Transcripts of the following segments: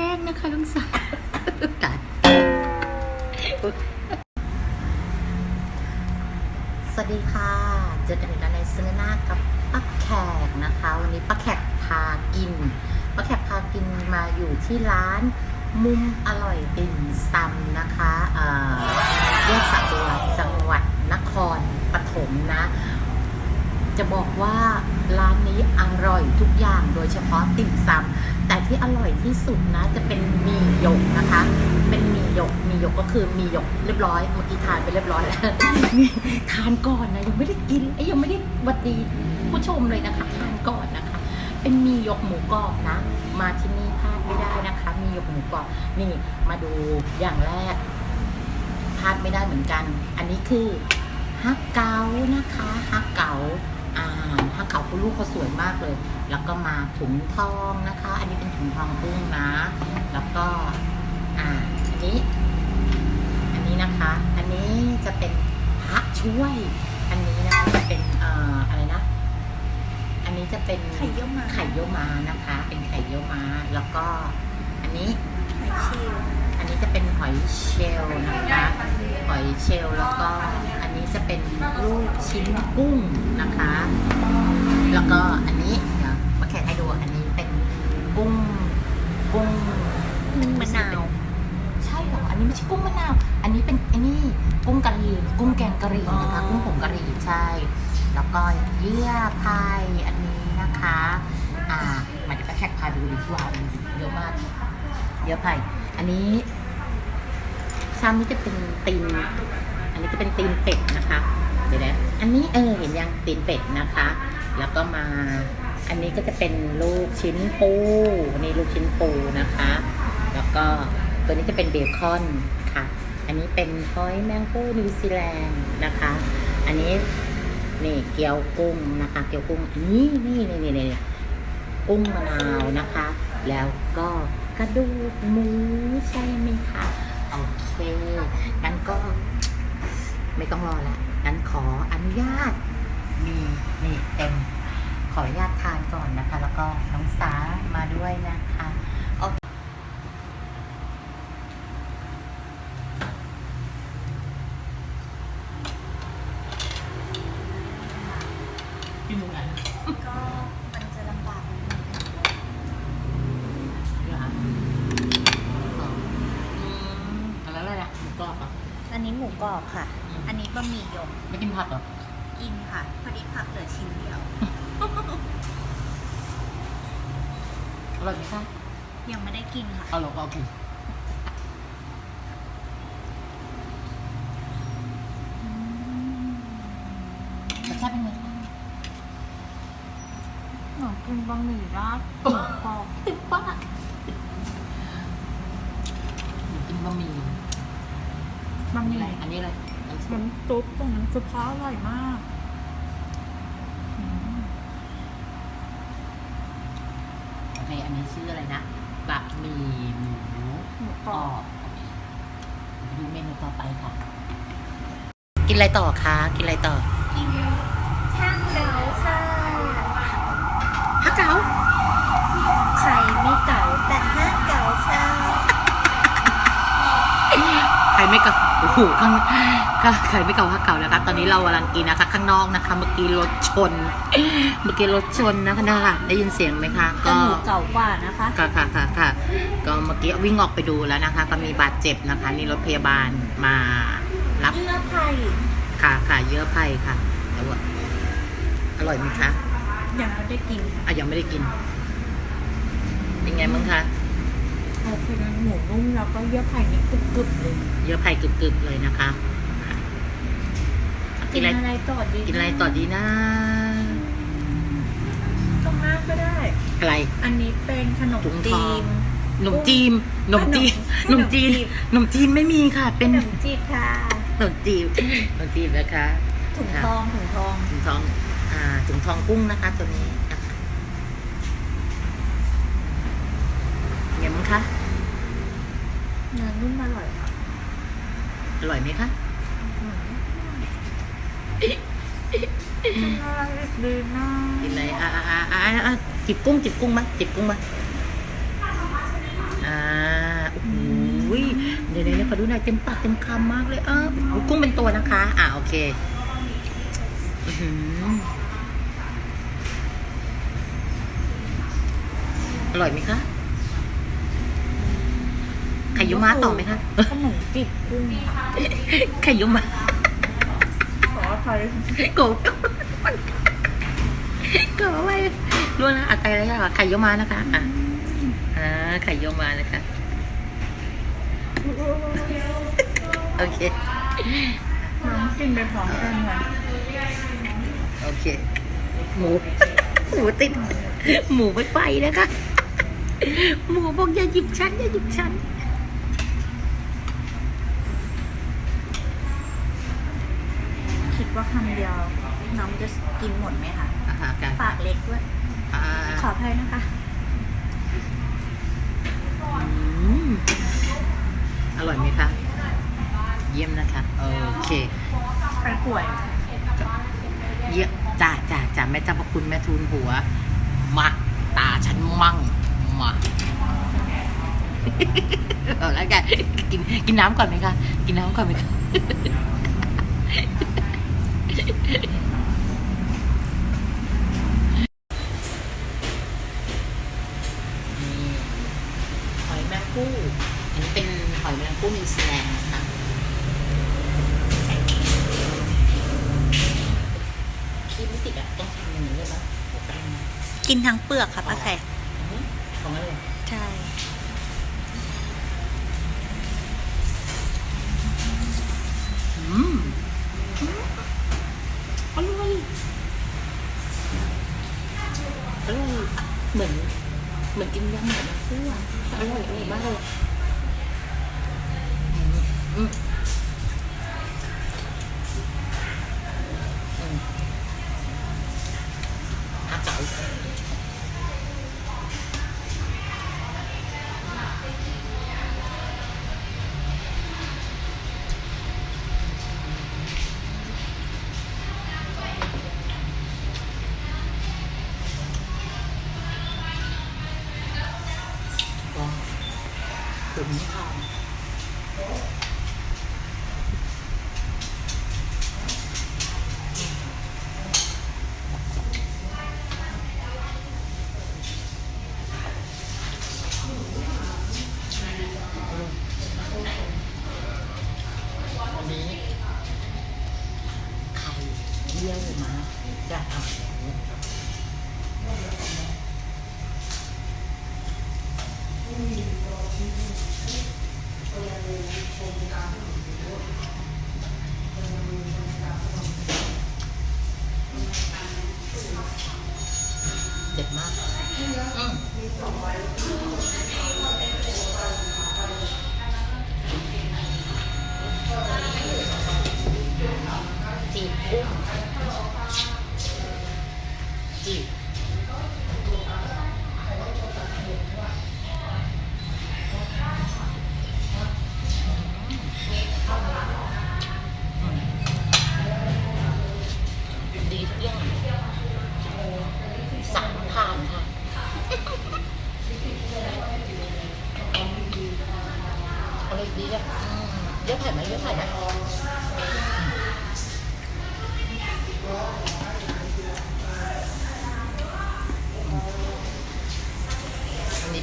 ต้องกนะคะลุงสาวตัดสวัสดีค่ะ เจอกันอีกแล้วในซีนากับป้าแขกนะคะ วันนี้ป้าแขกพากินป้าแขกพากินมาอยู่ที่ร้านมุมอร่อยติ่มซำนะคะเอ่อแยกสะบัวจังหวัดนครปฐมนะ จะบอกว่าร้านนี้อร่อยทุกอย่างโดยเฉพาะติ่มซำ แต่ที่อร่อยที่สุดนะจะเป็นหมีหยกนะคะ เป็นหมีหยกหมีหยกก็คือหมีหยกเรียบร้อยเมื่อกี้ทานไปเรียบร้อยแล้วทานก่อนนะยังไม่ได้กินไอ้ยังไม่ได้วัดดีผู้ชมเลยนะคะ ทานก่อนนะคะ เป็นหมีหยกหมูกรอบนะ มาที่นี่พลาดไม่ได้นะคะ มีหยกหมูกรอบนี่มาดูอย่างแรกพลาดไม่ได้เหมือนกัน อันนี้คือฮักเกานะคะฮักเกา อ่าฮักเกาคุณลูกเขาสวยมากเลย แล้วก็มาถุงทองนะคะ อันนี้เป็นถุงทองกุ้งนะ แล้วก็อ่าอันนี้ อันนี้นะคะ อันนี้จะเป็นพระช่วย อันนี้นะคะจะเป็นเอ่ออะไรนะ อันนี้จะเป็นไข่เยี่ยวม้าไข่เยี่ยวม้านะคะ เป็นไข่เยี่ยวม้าแล้วก็อันนี้ไข่เชลล์อันนี้จะเป็นหอยเชลล์นะคะ หอยเชลล์แล้วก็อันนี้ จะเป็นลูกชิ้นกุ้งนะคะ แล้วก็อันนี้เดี๋ยวมาแข่งให้ดูอันนี้เป็นกุ้งกุ้งนึ่งมะนาว ใช่เหรอ อันนี้ไม่ใช่กุ้งมะนาว อันนี้เป็นอันนี้กุ้งกะหรี่กุ้งแกงกะหรี่นะคะ กุ้งผงกะหรี่ใช่ แล้วก็เยื่อพายอันนี้นะคะอ่ามาเดี๋ยวไปแขกพาดูดีกว่าเยอะมากเยอะไปอันนี้ชามนี้จะเป็นตีนอั นนี้จะเป็นตีนเป็ดนะคะเดี๋ยวนะอันนี้เออเห็นยังตีนเป็ดนะคะ แล้วก็มา อันนี้ก็จะเป็นลูกชิ้นปูนี่ลูกชิ้นปูนะคะ แล้วก็ตัวนี้จะเป็นเบคอนค่ะ อันนี้เป็นหอยแมงปูนิวซีแลนด์นะคะ อันนี้นี่เกี๊ยวกุ้งนะคะ เกี๊ยวกุ้งอันนี้นี่นี่นี่นี่กุ้งมะนาวนะคะ แล้วก็กระดูกหมูใช่ไหมคะโอเค ไม่ต้องรอละงั้นขออนุญาตมีนี่เต็ม ขออนุญาตทานก่อนนะคะ แล้วก็น้องสามาด้วยนะคะโอเคกินตรงไหนก็มันจะลำบากนิดนึงเหรออ๋ออืมอะไรอะไรนะหมูกรอบอะ อันนี้หมูกรอบค่ะอืมอันนี้ บะหมี่หยกไม่กินผักเหรอ กินค่ะ พอดีผักเหลือชิ้นเดียว อร่อยไหมคะยังไม่ได้กินค่ะ เอาหรอก็โอเครสชาติเป็นไงคะหนูกินบะหมี่ราดหมูกรอบติดปากหนูกินบะหมี่บะหมี่อะไรอันนี้อะไร น้ำซุปน้ำซุปตรงน้ำซุปเขาอร่อยมากอืมโอเคอันนี้ชื่ออะไรนะบะหมี่หมูหมูกกรรออบบโอเคดูเมนูต่อไปค่ะ กินอะไรต่อคะ กินอะไรต่อ กินช่างเดาค่ะฮักเก๋าไข่ไม่เก๋าแต่ห้าเก๋าค่ะใครไม่เก่าโอ้โหข้าง ข้างใครไม่เก่าฮักเก่านะคะตอนนี้เรากำลังกินนะคะ ข้างนอกนะคะ เมื่อกี้รถชน เมื่อกี้รถชนนะคะนะคะได้ยินเสียงไหมคะแต่ก็หมูเก่ากว่านะคะ ค่ะค่ะค่ะค่ะก็เมื่อกี้วิ่งออกไปดูแล้วนะคะ ก็มีบาดเจ็บนะคะ นี่รถพยาบาลมารับเยื่อไผ่ค่ะค่ะเยอะไผ่ค่ะแต่ว่าอร่อยไหมคะ ยังไม่ได้กินอะยังไม่ได้กิน เป็นไงมั้งคะโอเคนะหมูนุ่มแล้วก็เยื่อไผ่นี่กรึบๆเลย เยอะไผ่กรึบๆเลยนะคะค่ะ กินอะไรอะไรต่อดีกินอะไรต่อดีนะตรงหน้าก็ได้ อะไร อันนี้เป็นขนมถุงทจีอง นขนมจีนขนมจีนขขนนมมจีนจีบขนมจีนไม่มีค่ะ เป็นขขนมจีบค่ะนมจีนขนมจีนนะคะถุงทองถุงทองถุงทอง อ่าถุงทองกุ้งนะคะ ตัวนี้นะคะเงี้ยมั้งคะเนื้อนุ่มอร่อยค่ะอร่อยไหมคะอืมกิ นอะไรอีกดีนะกินอะไรอะอะอะอะอะจิบกุ้งจิบกุ้งมาจิบกุ้งมาอ่าโอ้โหเดี๋ยวเดี๋ยวเดี๋ยขอดูหน่อยเต็มปากเต็มคำมากเลยเออโอ้กุ้งเป็นตัวนะคะ อ่าโอเคอื้อร่อยไหมคะไข่ยุมาต่อไหมคะขนมจีบกุ้งไข่ยุมา ขอยโกโก้ก็ไว้รู้นะอะไรแล้วอะไข่ยมานะคะ อะอ่าไข่ยมานะคะ โอเคน้องกินไปพร้อมกันค่ะโอเค หมู หมูติด หมูไม่ไปนะคะ หมูบอกอย่าหยิบฉันอย่าหยิบฉัน คิด ว่าคำเดียวน้องจะกินหมดไหมคะอ่าฮะกันปากเล็กด้วยอ่าขออภัยนะคะ อืมอร่อยไหมคะ เยี่ยมนะคะ โอเคใครป่วยเยอะจ้าจ้าจ้าแม่เจ้าพระคุณแม่ทูลหัว มา ตาฉันมั่ง มา เอาแล้วกันกินกินน้ำก่อนไหมคะ กินน้ำก่อนไหมคะ นี่หอยแมงผู้ อันนี้เป็นหอยแมงผู้นิวซีแลนด์นะคะ ครีมไม่ติดอะ ต้องทำอย่างนี้เลยปะเดี๋ยวแป๊บนึงนะกินทั้งเปลือกค่ะป้าแขกอันนี้ของอะไรใช่อืมอืมอร่อยอร่อยเหมือน เหมือนกินยำแบบนั้นด้วยอร่อยอร่อยมากเลยอืม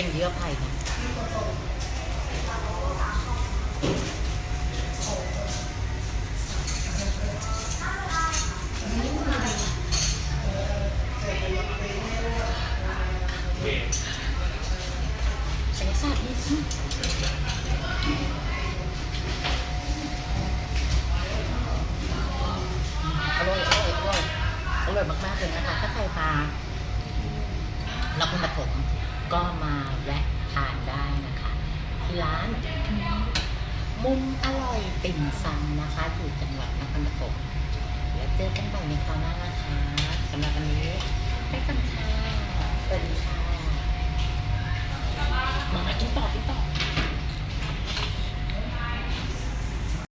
เป็นเยื่อไผ่นะใส่ซาดนิดนึงอร่อยอร่อยอร่อยอร่อยมากๆเลยนะคะ ถ้าใครมานครปฐม ก็มาแวะทานได้นะคะ ที่ร้าน มุมอร่อยติ่มซำนะคะอยู่จังหวัดนครปฐมแล้วเจอกันใหม่ในคราวหน้านะคะสำหรับวันนี้ไปกันค่ะสวัสดีค่ะมากินต่อกินต่อ